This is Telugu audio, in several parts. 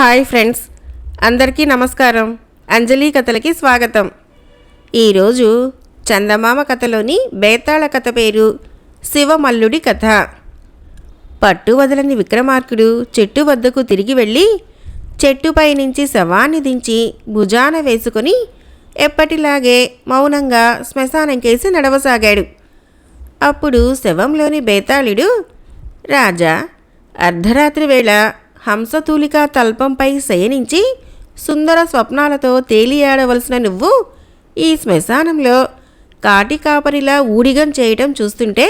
Hi friends. అందరికీ నమస్కారం. అంజలి కథలకి స్వాగతం. ఈరోజు చందమామ కథలోని బేతాళ కథ పేరు శివమల్లుడి కథ. పట్టు వదలని విక్రమార్కుడు చెట్టు వద్దకు తిరిగి వెళ్ళి చెట్టుపై నుంచి శవాన్ని దించి భుజాన వేసుకొని ఎప్పటిలాగే మౌనంగా శ్మశానంకేసి నడవసాగాడు. అప్పుడు శవంలోని బేతాళుడు రాజా అర్ధరాత్రి వేళ హంసతూలిక తల్పంపై శయనించి సుందర స్వప్నాలతో తేలియాడవలసిన నువ్వు ఈ శ్మశానంలో కాటికాపరిలా ఊడిగం చేయటం చూస్తుంటే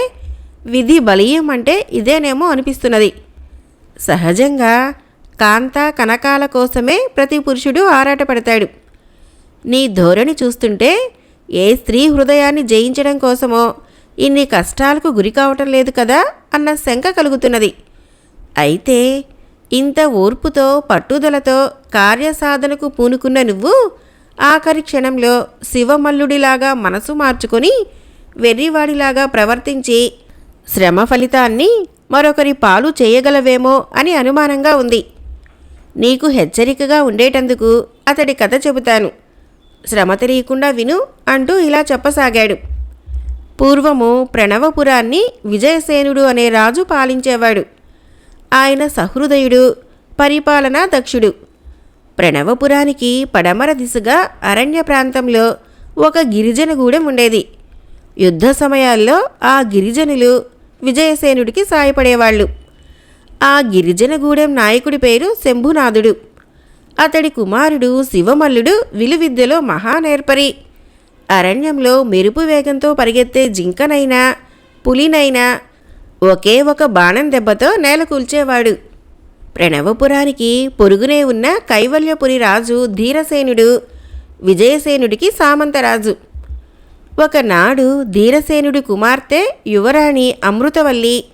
విధి బలీయం అంటే ఇదేనేమో అనిపిస్తున్నది. సహజంగా కాంత కనకాల కోసమే ప్రతి పురుషుడు ఆరాటపడతాడు. నీ ధోరణి చూస్తుంటే ఏ స్త్రీ హృదయాన్ని జయించడం కోసమో ఇన్ని కష్టాలకు గురి కావటం లేదు కదా అన్న శంక కలుగుతున్నది. అయితే ఇంత ఓర్పుతో పట్టుదలతో కార్యసాధనకు పూనుకున్న నువ్వు ఆఖరి క్షణంలో శివమల్లుడిలాగా మనసు మార్చుకొని వెర్రివాడిలాగా ప్రవర్తించి శ్రమ ఫలితాన్ని మరొకరి పాలు చేయగలవేమో అని అనుమానంగా ఉంది. నీకు హెచ్చరికగా ఉండేటందుకు అతడి కథ చెబుతాను. శ్రమ తెలియకుండా విను అంటూ ఇలా చెప్పసాగాడు. పూర్వము ప్రణవపురాన్ని విజయసేనుడు అనే రాజు పాలించేవాడు. ఆయన సహృదయుడు పరిపాలనా దక్షుడు. ప్రణవపురానికి పడమర దిశగా అరణ్య ప్రాంతంలో ఒక గిరిజన గూడెం ఉండేది. యుద్ధ సమయాల్లో ఆ గిరిజనులు విజయసేనుడికి సాయపడేవాళ్ళు. ఆ గిరిజన గూడెం నాయకుడి పేరు శంభునాథుడు. అతడి కుమారుడు శివమల్లుడు విలువిద్యలో మహానేర్పరి. అరణ్యంలో మెరుపు వేగంతో పరిగెత్తే జింకనైనా పులినైనా ఒకే ఒక బాణం దెబ్బతో నేల కూల్చేవాడు. ప్రణవపురానికి పొరుగునే ఉన్న కైవల్యపురి రాజు ధీరసేనుడు విజయసేనుడికి సామంతరాజు. ఒకనాడు ధీరసేనుడి కుమార్తె యువరాణి అమృతవల్లి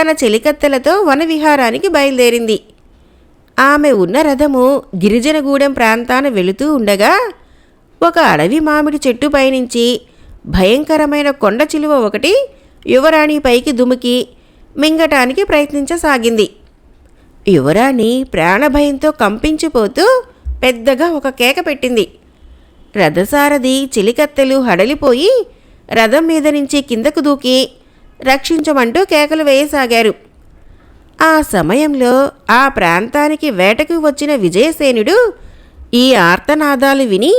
తన చెలికత్తెలతో వనవిహారానికి బయలుదేరింది. ఆమె ఉన్న రథము గిరిజనగూడెం ప్రాంతాన వెళుతూ ఉండగా ఒక అడవి మామిడి చెట్టు పైనుంచి భయంకరమైన కొండ చిలువ ఒకటి యువరాణి పైకి దుమికి మింగటానికి ప్రయత్నించసాగింది. యువరాణి ప్రాణభయంతో కంపించిపోతూ పెద్దగా ఒక కేక పెట్టింది. రథసారథి చిలికత్తెలు హడలిపోయి రథం మీద నుంచి కిందకు దూకి రక్షించమంటూ కేకలు వేయసాగారు. ఆ సమయంలో ఆ ప్రాంతానికి వేటకు వచ్చిన విజయసేనుడు ఈ ఆర్తనాదాలు విని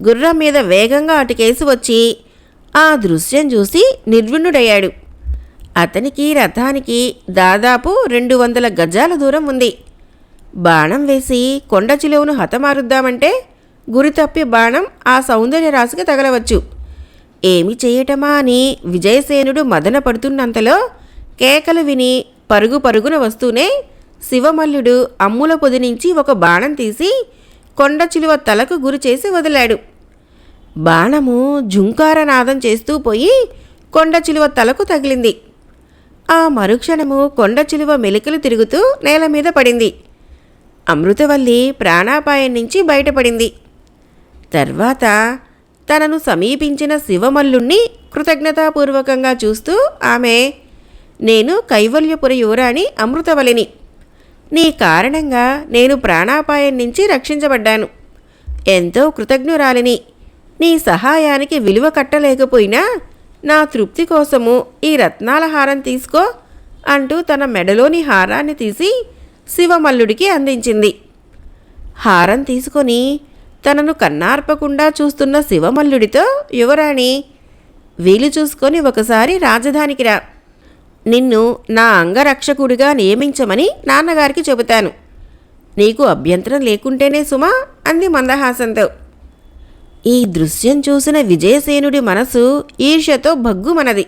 గుర్రం మీద వేగంగా అటుకేసి వచ్చి ఆ దృశ్యం చూసి నిర్విణుడయ్యాడు. అతనికి రథానికి దాదాపు రెండు వందల గజాల దూరం ఉంది. బాణం వేసి కొండ చిలువను హతమారుద్దామంటే గురి తప్పి బాణం ఆ సౌందర్య రాశికి తగలవచ్చు. ఏమి చేయటమా అని విజయసేనుడు మదన పడుతున్నంతలో కేకలు విని పరుగు పరుగున వస్తూనే శివమల్లుడు అమ్ముల పొది నుంచి ఒక బాణం తీసి కొండ చిలువ తలకు గురి చేసి వదిలాడు. బాణము జుంకారనాదం చేస్తూ పోయి కొండ చిలువ తలకు తగిలింది. ఆ మరుక్షణము కొండ చిలువ మెలికలు తిరుగుతూ నేల మీద పడింది. అమృతవల్లి ప్రాణాపాయం నుంచి బయటపడింది. తర్వాత తనను సమీపించిన శివమల్లుణ్ణి కృతజ్ఞతాపూర్వకంగా చూస్తూ ఆమె నేను కైవల్యపుర యువరాణి అమృతవల్లిని. నీ కారణంగా నేను ప్రాణాపాయం నుంచి రక్షించబడ్డాను. ఎంతో కృతజ్ఞురాలిని. నీ సహాయానికి విలువ కట్టలేకపోయినా నా తృప్తి కోసము ఈ రత్నాల హారం తీసుకో అంటూ తన మెడలోని హారాన్ని తీసి శివమల్లుడికి అందించింది. హారం తీసుకొని తనను కన్నార్పకుండా చూస్తున్న శివమల్లుడితో యువరాణి వీలు చూసుకొని ఒకసారి రాజధానికి రా. నిన్ను నా అంగరక్షకుడిగా నియమించమని నాన్నగారికి చెబుతాను. నీకు అభ్యంతరం లేకుంటేనే సుమా అంది మందహాసంతో. ఈ దృశ్యం చూసిన విజయసేనుడి మనసు ఈర్ష్యతో భగ్గుమనది.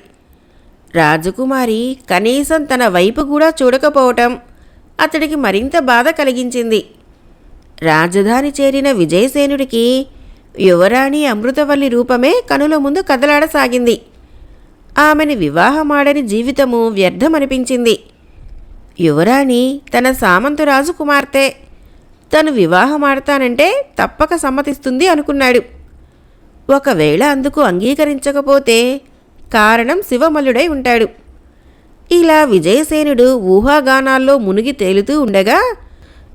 రాజకుమారి కనీసం తన వైపు కూడా చూడకపోవటం అతడికి మరింత బాధ కలిగించింది. రాజధాని చేరిన విజయసేనుడికి యువరాణి అమృతవల్లి రూపమే కనుల ముందు కదలాడసాగింది. ఆమెని వివాహమాడని జీవితము వ్యర్థమనిపించింది. యువరాణి తన సామంతరాజు కుమార్తె తను వివాహమాడతానంటే తప్పక సమ్మతిస్తుంది అనుకున్నాడు. ఒకవేళ అందుకు అంగీకరించకపోతే కారణం శివమల్లుడై ఉంటాడు. ఇలా విజయసేనుడు ఊహాగానాల్లో మునిగి తేలుతూ ఉండగా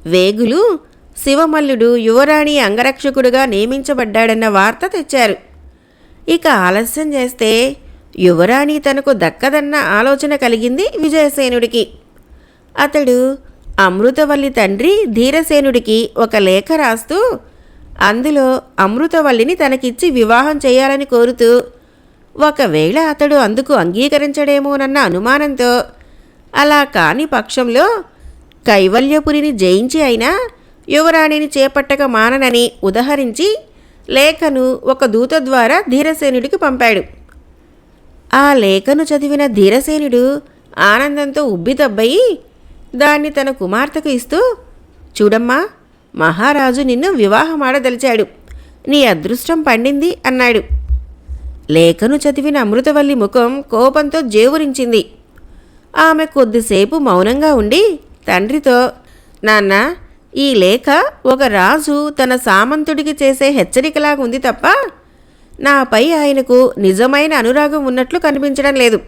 వేగులు శివమల్లుడు యువరాణి అంగరక్షకుడుగా నియమించబడ్డాడన్న వార్త తెచ్చారు. ఇక ఆలస్యం చేస్తే యువరాణి తనకు దక్కదన్న ఆలోచన కలిగింది విజయసేనుడికి. అతడు అమృతవల్లి తండ్రి ధీరసేనుడికి ఒక లేఖ రాస్తూ అందులో అమృతవల్లిని తనకిచ్చి వివాహం చేయాలని కోరుతూ ఒకవేళ అతడు అందుకు అంగీకరించడేమోనన్న అనుమానంతో అలా కాని పక్షంలో కైవల్యపురిని జయించి అయినా యువరాణిని చేపట్టక మాననని ఉదహరించి లేఖను ఒక దూత ద్వారా ధీరసేనుడికి పంపాడు. ఆ లేఖను చదివిన ధీరసేనుడు ఆనందంతో ఉబ్బితబ్బయి దాన్ని తన కుమార్తెకు ఇస్తూ చూడమ్మా మహారాజు నిన్ను వివాహమాడదలిచాడు. నీ అదృష్టం పండింది అన్నాడు. లేఖను చదివిన అమృతవల్లి ముఖం కోపంతో జేవురించింది. ఆమె కొద్దిసేపు మౌనంగా ఉండి తండ్రితో నాన్న ఈ లేఖ ఒక రాజు తన సామంతుడికి చేసే హెచ్చరికలాగా ఉంది తప్ప నాపై ఆయనకు నిజమైన అనురాగం ఉన్నట్లు కనిపించడం లేదు.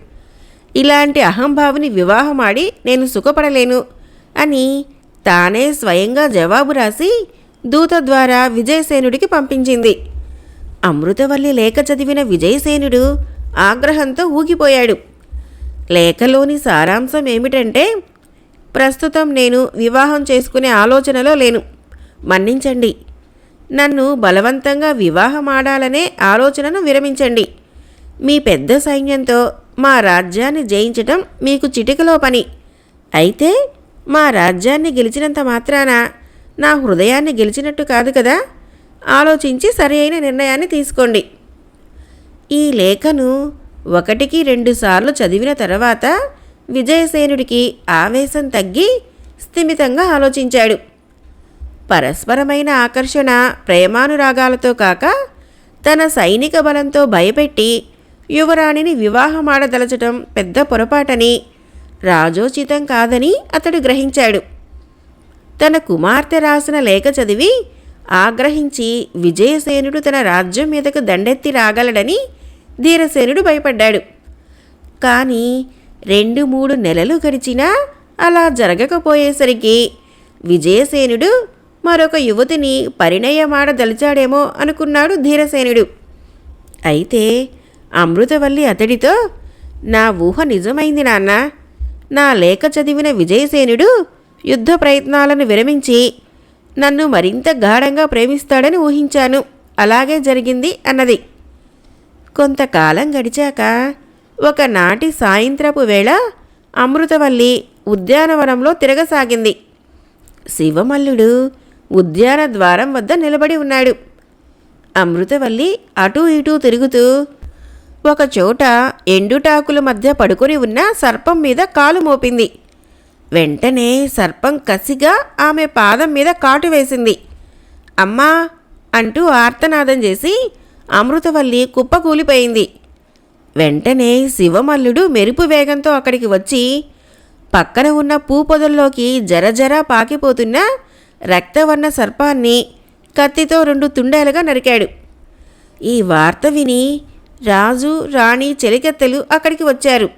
ఇలాంటి అహంభావిని వివాహమాడి నేను సుఖపడలేను అని తానే స్వయంగా జవాబు రాసి దూత ద్వారా విజయసేనుడికి పంపించింది. అమృతవల్లి లేఖ చదివిన విజయసేనుడు ఆగ్రహంతో ఊగిపోయాడు. లేఖలోని సారాంశం ఏమిటంటే ప్రస్తుతం నేను వివాహం చేసుకునే ఆలోచనలో లేను. మన్నించండి. నన్ను బలవంతంగా వివాహమాడాలనే ఆలోచనను విరమించండి. మీ పెద్ద సైన్యంతో మా రాజ్యాన్ని జయించటం మీకు చిటికలో పని. అయితే మా రాజ్యాన్ని గెలిచినంత మాత్రాన నా హృదయాన్ని గెలిచినట్టు కాదు కదా? ఆలోచించి సరి అయిన నిర్ణయాన్ని తీసుకోండి. ఈ లేఖను ఒకటికి రెండుసార్లు చదివిన తర్వాత విజయసేనుడికి ఆవేశం తగ్గి స్థిమితంగా ఆలోచించాడు. పరస్పరమైన ఆకర్షణ ప్రేమానురాగాలతో కాక తన సైనిక బలంతో భయపెట్టి యువరాణిని వివాహమాడదలచటం పెద్ద పొరపాటని రాజోచితం కాదని అతడు గ్రహించాడు. తన కుమార్తె రాసిన లేఖ చదివి ఆగ్రహించి విజయసేనుడు తన రాజ్యం మీదకు దండెత్తి రాగలడని ధీరసేనుడు భయపడ్డాడు. కానీ రెండు మూడు నెలలు గడిచినా అలా జరగకపోయేసరికి విజయసేనుడు మరొక యువతిని పరిణయమాడదలిచాడేమో అనుకున్నాడు ధీరసేనుడు. అయితే అమృతవల్లి అతడితో నా ఊహ నిజమైంది నాన్న. నా లేఖ చదివిన విజయసేనుడు యుద్ధ ప్రయత్నాలను విరమించి నన్ను మరింత గాఢంగా ప్రేమిస్తాడని ఊహించాను. అలాగే జరిగింది అన్నది. కొంతకాలం గడిచాక ఒకనాటి సాయంత్రపు వేళ అమృతవల్లి ఉద్యానవనంలో తిరగసాగింది. శివమల్లుడు ఉద్యాన ద్వారం వద్ద నిలబడి ఉన్నాడు. అమృతవల్లి అటూ ఇటూ తిరుగుతూ ఒకచోట ఎండుటాకుల మధ్య పడుకొని ఉన్న సర్పం మీద కాలు మోపింది. వెంటనే సర్పం కసిగా ఆమె పాదం మీద కాటు వేసింది. అమ్మా! అంటూ ఆర్తనాదం చేసి అమృతవల్లి కుప్పకూలిపోయింది. వెంటనే శివమల్లుడు మెరుపు వేగంతో అక్కడికి వచ్చి పక్కన ఉన్న పూపొదల్లోకి జరజరా పాకిపోతున్న రక్తవర్ణ సర్పాన్ని కత్తితో రెండు తుండేలుగా నరికాడు. ఈ వార్త విని రాజు రాణి చెలికెత్తెలు అక్కడికి వచ్చారు.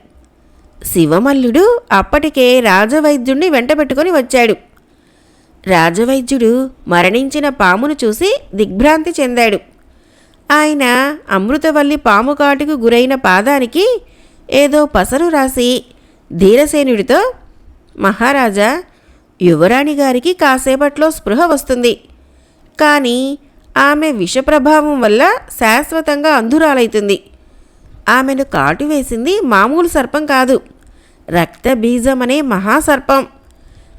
శివమల్లుడు అప్పటికే రాజవైద్యుణ్ణి వెంటబెట్టుకొని వచ్చాడు. రాజవైద్యుడు మరణించిన పామును చూసి దిగ్భ్రాంతి చెందాడు. ఆయన అమృతవల్లి పాము కాటుకు గురైన పాదానికి ఏదో పసరు రాసి ధీరసేనుడితో మహారాజా యువరాణి గారికి కాసేపట్లో స్పృహ వస్తుంది. కానీ ఆమె విషప్రభావం వల్ల శాశ్వతంగా అంధురాలైతుంది. ఆమెను కాటు వేసింది మామూలు సర్పం కాదు. రక్తబీజం అనే మహాసర్పం.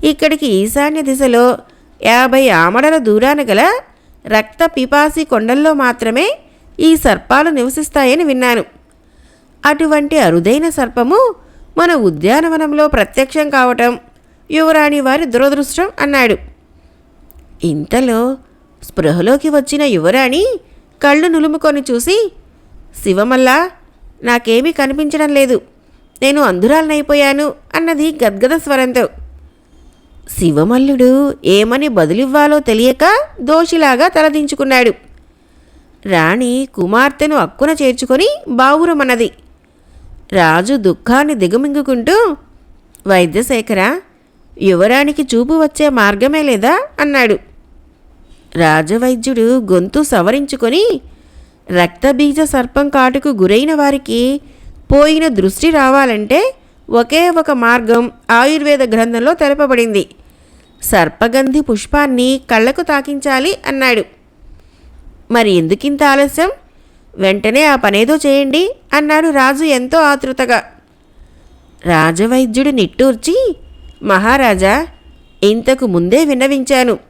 ఇక్కడికి ఈశాన్య దిశలో యాభై ఆమడల దూరాన గల రక్త పిపాసి కొండల్లో మాత్రమే ఈ సర్పాలు నివసిస్తాయని విన్నాను. అటువంటి అరుదైన సర్పము మన ఉద్యానవనంలో ప్రత్యక్షం కావటం యువరాణి వారి దురదృష్టం అన్నాడు. ఇంతలో స్పృహలోకి వచ్చిన యువరాణి కళ్ళు నులుముకొని చూసి శివమల్లా నాకేమీ కనిపించడం లేదు. నేను అంధురాలనైపోయాను అన్నది గద్గద స్వరంతో. శివమల్లుడు ఏమని బదులివ్వాలో తెలియక దోషిలాగా తలదించుకున్నాడు. రాణి కుమార్తెను అక్కున చేర్చుకొని బావురమన్నది. రాజు దుఃఖాన్ని దిగమింగుకుంటూ వైద్యశేఖర యువరానికి చూపు వచ్చే మార్గమే లేదా? అన్నాడు. రాజవైద్యుడు గొంతు సవరించుకొని రక్తబీజ సర్పం కాటుకు గురైన వారికి పోయిన దృష్టి రావాలంటే ఒకే ఒక మార్గం ఆయుర్వేద గ్రంథంలో తెలపబడింది. సర్పగంధి పుష్పాన్ని కళ్ళకు తాకించాలి అన్నాడు. మరి ఎందుకింత ఆలస్యం? వెంటనే ఆ పనేదో చేయండి అన్నాడు రాజు ఎంతో ఆతృతగా. రాజవైద్యుడు నిట్టూర్చి మహారాజా ఇంతకు ముందే విన్నవించాను.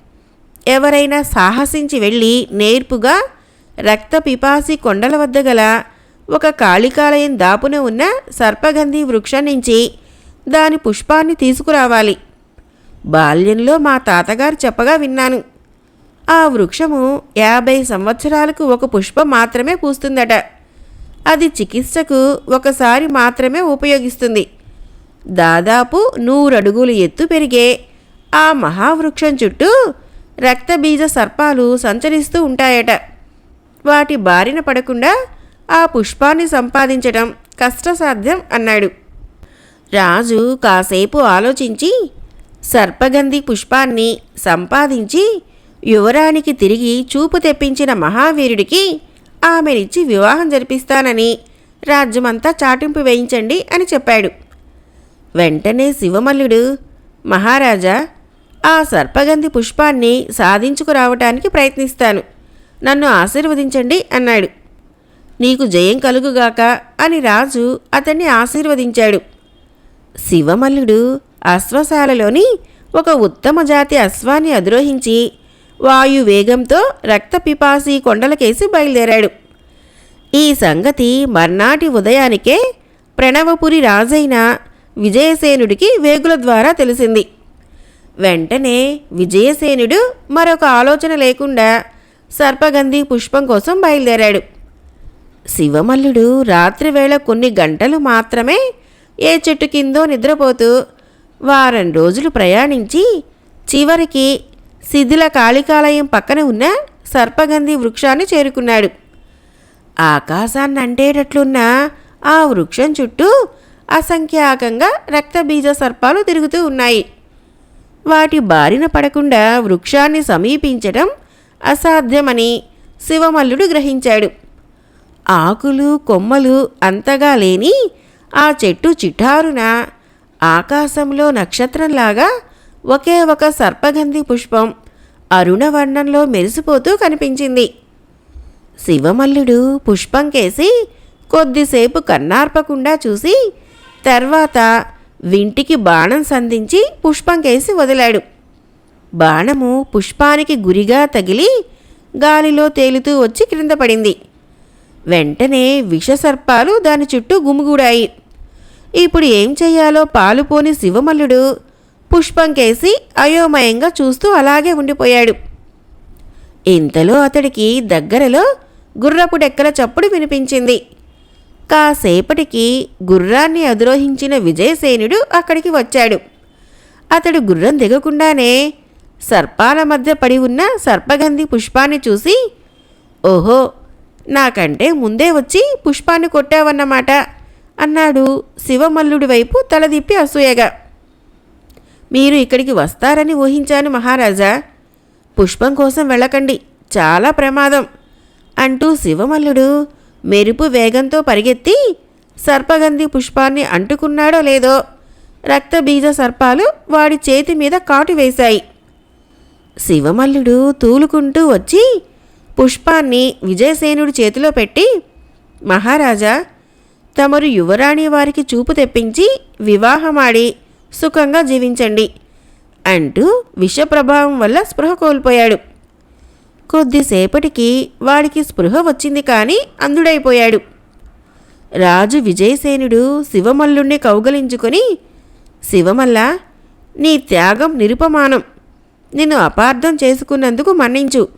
ఎవరైనా సాహసించి వెళ్ళి నేర్పుగా రక్త పిపాసి కొండల వద్ద గల ఒక కాళికాలయం దాపున ఉన్న సర్పగంధి వృక్షం నుంచి దాని పుష్పాన్ని తీసుకురావాలి. బాల్యంలో మా తాతగారు చెప్పగా విన్నాను. ఆ వృక్షము యాభై సంవత్సరాలకు ఒక పుష్పం మాత్రమే పూస్తుందట. అది చికిత్సకు ఒకసారి మాత్రమే ఉపయోగిస్తుంది. దాదాపు నూరడుగులు ఎత్తు పెరిగే ఆ మహావృక్షం చుట్టూ రక్తబీజ సర్పాలు సంచరిస్తూ ఉంటాయట. వాటి బారిన పడకుండా ఆ పుష్పాన్ని సంపాదించడం కష్టసాధ్యం అన్నాడు. రాజు కాసేపు ఆలోచించి సర్పగంధి పుష్పాన్ని సంపాదించి యువరానికి తిరిగి చూపు తెప్పించిన మహావీరుడికి ఆమెనిచ్చి వివాహం జరిపిస్తానని రాజ్యమంతా చాటింపు వేయించండి అని చెప్పాడు. వెంటనే శివమల్లుడు మహారాజా ఆ సర్పగంధి పుష్పాన్ని సాధించుకురావటానికి ప్రయత్నిస్తాను. నన్ను ఆశీర్వదించండి అన్నాడు. నీకు జయం కలుగుగాక అని రాజు అతన్ని ఆశీర్వదించాడు. శివమల్లుడు అశ్వశాలలోని ఒక ఉత్తమ జాతి అశ్వాన్ని అధిరోహించి వాయు వేగంతో రక్తపిపాసి కొండలకేసి బయలుదేరాడు. ఈ సంగతి మర్నాటి ఉదయానికే ప్రణవపురి రాజైన విజయసేనుడికి వేగుల ద్వారా తెలిసింది. వెంటనే విజయసేనుడు మరొక ఆలోచన లేకుండా సర్పగంధి పుష్పం కోసం బయలుదేరాడు. శివమల్లుడు రాత్రివేళ కొన్ని గంటలు మాత్రమే ఏ చెట్టు కిందో నిద్రపోతూ వారం రోజులు ప్రయాణించి చివరికి శిథిల కాళికాలయం పక్కన ఉన్న సర్పగంధి వృక్షాన్ని చేరుకున్నాడు. ఆకాశాన్ని అంటేటట్లున్న ఆ వృక్షం చుట్టూ అసంఖ్యాకంగా రక్తబీజ సర్పాలు తిరుగుతూ ఉన్నాయి. వాటి బారిన పడకుండా వృక్షాన్ని సమీపించటం అసాధ్యమని శివమల్లుడు గ్రహించాడు. ఆకులు కొమ్మలు అంతగా లేని ఆ చెట్టు చిఠారున ఆకాశంలో నక్షత్రంలాగా ఒకే ఒక సర్పగంధి పుష్పం అరుణవర్ణంలో మెరిసిపోతూ కనిపించింది. శివమల్లుడు పుష్పం కేసి కొద్దిసేపు కన్నార్పకుండా చూసి తర్వాత వింటికి బాణం సంధించి పుష్పం కేసి వదిలాడు. బాణము పుష్పానికి గురిగా తగిలి గాలిలో తేలుతూ వచ్చి క్రింద పడింది. వెంటనే విషసర్పాలు దాని చుట్టూ గుమిగూడాయి. ఇప్పుడు ఏం చెయ్యాలో పాలుపోని శివమల్లుడు పుష్పం కేసి అయోమయంగా చూస్తూ అలాగే ఉండిపోయాడు. ఇంతలో అతడికి దగ్గరలో గుర్రపు డెక్కల చప్పుడు వినిపించింది. కాసేపటికి గుర్రాన్ని అధిరోహించిన విజయసేనుడు అక్కడికి వచ్చాడు. అతడు గుర్రం దిగకుండానే సర్పాల మధ్య పడి ఉన్న సర్పగంధి పుష్పాన్ని చూసి ఓహో నాకంటే ముందే వచ్చి పుష్పాన్ని కొట్టావన్నమాట అన్నాడు శివమల్లుడి వైపు తలదిప్పి అసూయగా. మీరు ఇక్కడికి వస్తారని ఊహించాను మహారాజా. పుష్పం కోసం వెళ్ళకండి. చాలా ప్రమాదం అంటూ శివమల్లుడు మెరుపు వేగంతో పరిగెత్తి సర్పగంధి పుష్పాన్ని అంటుకున్నాడో లేదో రక్తబీజ సర్పాలు వాడి చేతి మీద కాటు వేశాయి. శివమల్లుడు తూలుకుంటూ వచ్చి పుష్పాన్ని విజయసేనుడి చేతిలో పెట్టి మహారాజా తమరు యువరాణి వారికి చూపు తెప్పించి వివాహమాడి సుఖంగా జీవించండి అంటూ విషప్రభావం వల్ల స్పృహ కోల్పోయాడు. కొద్దిసేపటికి వాడికి స్పృహ వచ్చింది కానీ అందుడైపోయాడు రాజు విజయసేనుడు శివమల్లుణ్ణి కౌగలించుకొని శివమల్ల నీ త్యాగం నిరుపమానం. నిన్ను అపార్థం చేసుకున్నందుకు మన్నించు.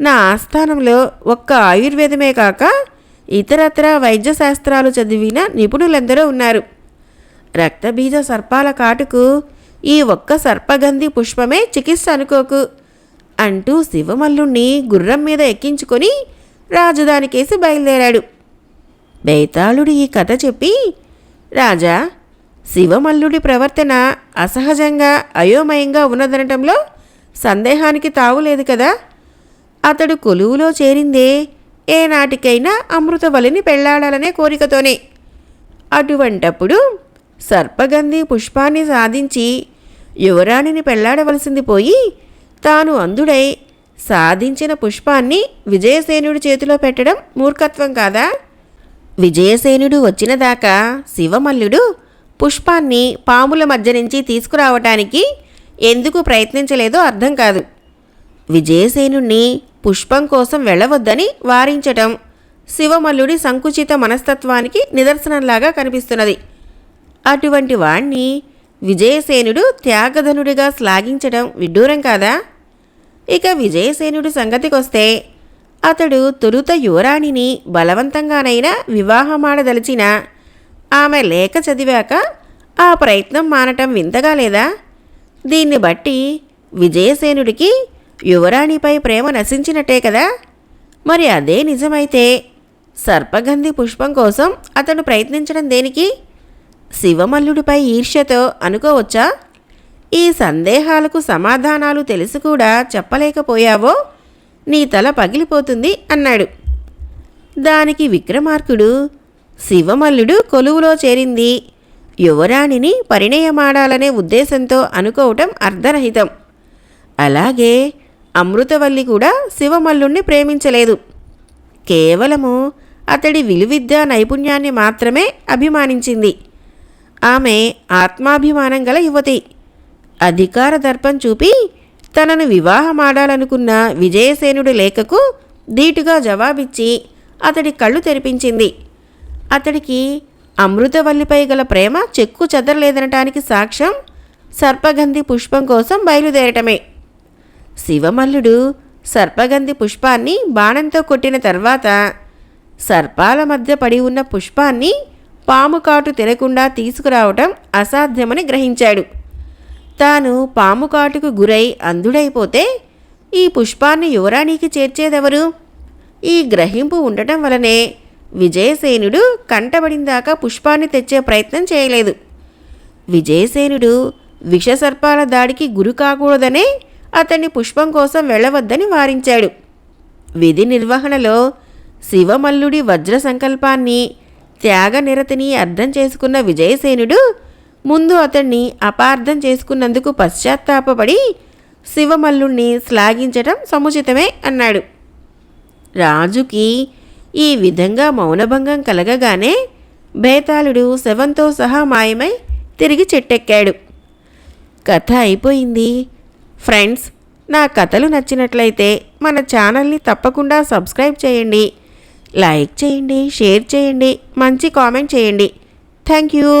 నా ఆస్థానంలో ఒక్క ఆయుర్వేదమే కాక ఇతరత్ర వైద్య శాస్త్రాలు చదివిన నిపుణులందరూ ఉన్నారు. రక్తబీజ సర్పాల కాటుకు ఈ ఒక్క సర్పగంధి పుష్పమే చికిత్స అనుకోకు. అంటూ శివమల్లుణ్ణి గుర్రం మీద ఎక్కించుకొని రాజధానికేసి బయలుదేరాడు. బేతాళుడు ఈ కథ చెప్పి రాజా శివమల్లుడి ప్రవర్తన అసహజంగా అయోమయంగా ఉన్నదనటంలో సందేహానికి తావులేదు కదా. అతడు కొలువులో చేరిందే ఏనాటికైనా అమృతవలిని పెళ్ళాడాలనే కోరికతోనే. అటువంటప్పుడు సర్పగంధి పుష్పాన్ని సాధించి యువరాణిని పెళ్ళాడవలసింది పోయి తాను అందుడై సాధించిన పుష్పాన్ని విజయసేనుడి చేతిలో పెట్టడం మూర్ఖత్వం కాదా? విజయసేనుడు వచ్చిన దాకా శివమల్లుడు పుష్పాన్ని పాముల మధ్య నుంచి తీసుకురావటానికి ఎందుకు ప్రయత్నించలేదో అర్థం కాదు. విజయసేనుణ్ణి పుష్పం కోసం వెళ్ళవద్దని వారించటం శివమల్లుడి సంకుచిత మనస్తత్వానికి నిదర్శనంలాగా కనిపిస్తున్నది. అటువంటి వాణ్ణి విజయసేనుడు త్యాగధనుడిగా శ్లాఘించడం విడ్డూరం కాదా? ఇక విజయసేనుడి సంగతికొస్తే అతడు తొలుత యువరాణిని బలవంతంగానైనా వివాహమాడదలిచిన ఆమె లేఖ చదివాక ఆ ప్రయత్నం మానటం వింతగా లేదా? దీన్ని బట్టి విజయసేనుడికి యువరాణిపై ప్రేమ నశించినట్టే కదా? మరి అదే నిజమైతే సర్పగంధి పుష్పం కోసం అతను ప్రయత్నించడం దేనికి? శివమల్లుడిపై ఈర్ష్యతో అనుకోవచ్చా? ఈ సందేహాలకు సమాధానాలు తెలిసి కూడా చెప్పలేకపోయావో? నీ తల పగిలిపోతుంది అన్నాడు. దానికి విక్రమార్కుడు శివమల్లుడు కొలువులో చేరింది. యువరాణిని పరిణయమాడాలనే ఉద్దేశంతో అనుకోవటం అర్ధరహితం అలాగే అమృతవల్లి కూడా శివమల్లుణ్ణి ప్రేమించలేదు. కేవలము అతడి విలువిద్యా నైపుణ్యాన్ని మాత్రమే అభిమానించింది. ఆమె ఆత్మాభిమానం గల యువతి. అధికార దర్పం చూపి తనను వివాహమాడాలనుకున్న విజయసేనుడి లేఖకు ధీటుగా జవాబిచ్చి అతడి కళ్ళు తెరిపించింది. అతడికి అమృతవల్లిపై గల ప్రేమ చెక్కు చెదరలేదనటానికి సాక్ష్యం సర్పగంధి పుష్పం కోసం బయలుదేరటమే. శివమల్లుడు సర్పగంధి పుష్పాన్ని బాణంతో కొట్టిన తర్వాత సర్పాల మధ్య పడి ఉన్న పుష్పాన్ని పాము కాటు తినకుండా తీసుకురావటం అసాధ్యమని గ్రహించాడు. తాను పాము కాటుకు గురై అంధుడైపోతే ఈ పుష్పాన్ని యువరాణికి చేర్చేదెవరు? ఈ గ్రహింపు ఉండటం వలనే విజయసేనుడు కంటబడిందాక పుష్పాన్ని తెచ్చే ప్రయత్నం చేయలేదు. విజయసేనుడు విషసర్పాల దాడికి గురి కాకూడదనే అతన్ని పుష్పం కోసం వెళ్ళవద్దని వారించాడు. విధి నిర్వహణలో శివమల్లుడి వజ్ర సంకల్పాన్ని త్యాగనిరతిని అర్థం చేసుకున్న విజయసేనుడు ముందు అతన్ని అపార్థం చేసుకున్నందుకు పశ్చాత్తాపపడి శివమల్లుణ్ణి శ్లాఘించటం సముచితమే అన్నాడు. రాజుకి ఈ విధంగా మౌనభంగం కలగగానే బేతాళుడు శవంతో సహా మాయమై తిరిగి చెట్టెక్కాడు. కథ అయిపోయింది. ఫ్రెండ్స్ నా కథలు నచ్చినట్లయితే మన ఛానల్ని తప్పకుండా సబ్స్క్రైబ్ చేయండి. లైక్ చేయండి షేర్ చేయండి మంచి కామెంట్ చేయండి. Thank you.